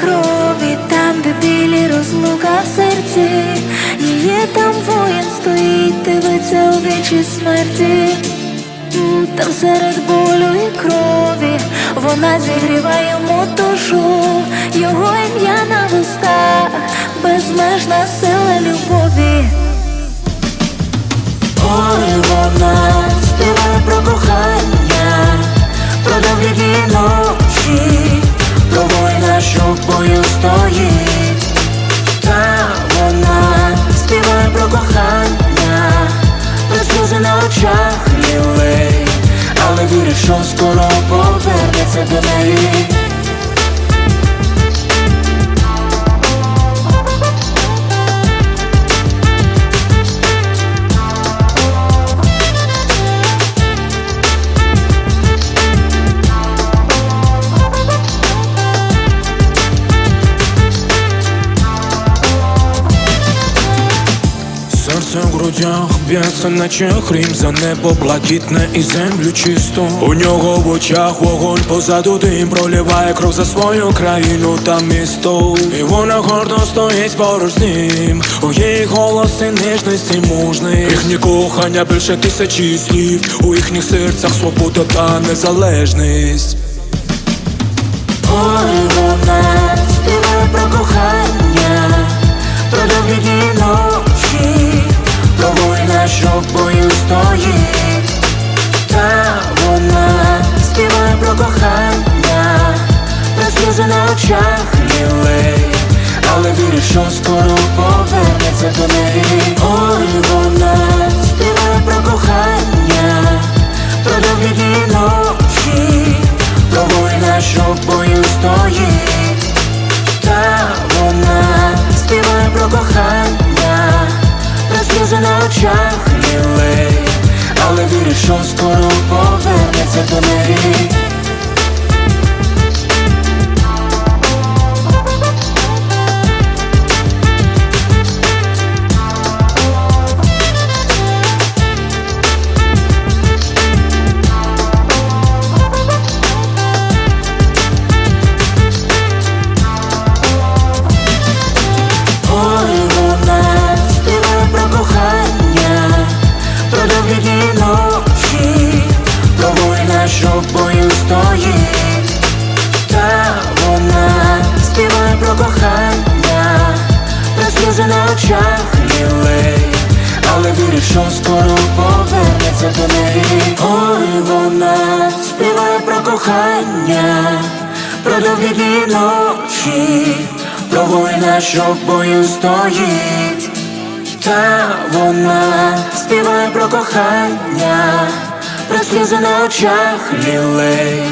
крові, там, де білі розлука в серці, її там воїн стоїть, дивиться у вічі смерті. Там серед болю і крові вона зігріває йому його ім'я на вустах, безмежна сила любові. Ой, вона співає про кохання, про дні ночі, стоїть. Та вона співає про кохання, на очах лілей, але вірить, що скоро грудях б'ється, наче хрім за небо блакитне і землю чисту. У нього в очах вогонь позаду дим проливає кров за свою країну та місто. І вона гордо стоїть поруч з ним. У її голос і мужний. Їхнє кохання більше тисячі слів. У їхніх серцях свобода та незалежність. Ой, вона співає про кохання, очах лілей, але вірить, що скоро повернеться до неї. Ой, вона співає про кохання, про довгі дні ночі, про воїна, що в бою стоїть. Та вона співає про кохання, про сльози на очах лілей, але вірить, що скоро повернеться до неї. Очах лілей, але вірить, що скоро повернеться до неї. Ой, вона співає про кохання, про довгі дні ночі, про воїна, що в бою стоїть. Та вона співає про кохання, про сльози на очах лілей,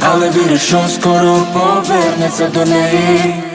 але вірить, що скоро повернеться до неї.